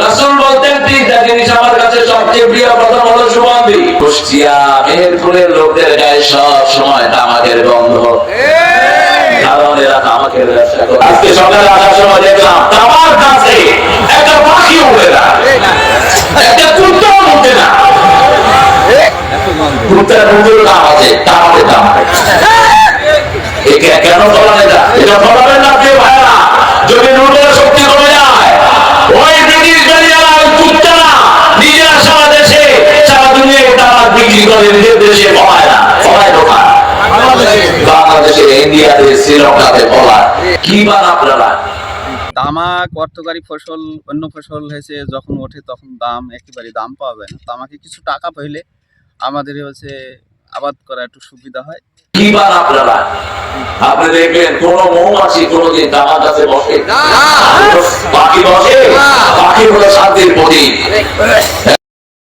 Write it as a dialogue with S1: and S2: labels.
S1: রাসূল বলতেন তিনটা জিনিস আমার কাছে সবচেয়ে প্রিয় প্রথম হলো সুগন্ধি কুষ্টিয়া মেহেরপুরের লোকদের গায়ে সব সময় তামাকের গন্ধ। কারণ এরা তামাকের ব্যবসা করে। আজকে সকালে আসার সময় দেখলাম তামার কাছে একটা পাখি উড়ে না একটা কুত্তাও উঠে না কুত্তার মুখের দাম আছে নাই। একে কেন ফলান এটা এটা ফলাবেন না প্রিয় ভাইরা যদি নোটের শক্তি কমে যায় ওই ব্রিটিশ ওই কুত্তারা নিজেরা সারা দেশে সারা দুনিয়ায় তারা বিক্রি করে নিজের দেশে ফলায় না ফলায় দোকান বাংলাদেশে। ইন্ডিয়াতে শ্রীলঙ্কাতে ফলায় কি বান আপনারা?
S2: তামাক অর্থকারী ফসল অন্য ফসল হয়েছে যখন ওঠে তখন দাম একেবারে দাম পাওয়া যায় না। তামাকে কিছু টাকা পাইলে আমাদের হচ্ছে আবাদ করা একটু সুবিধা হয়।
S1: কি বান আপনারা? আপনি দেখবেন কোন মৌমাছি কোনদিন তাহার কাছে বসে। বাকি বসে? বাকি হলো শান্তির প্রতীক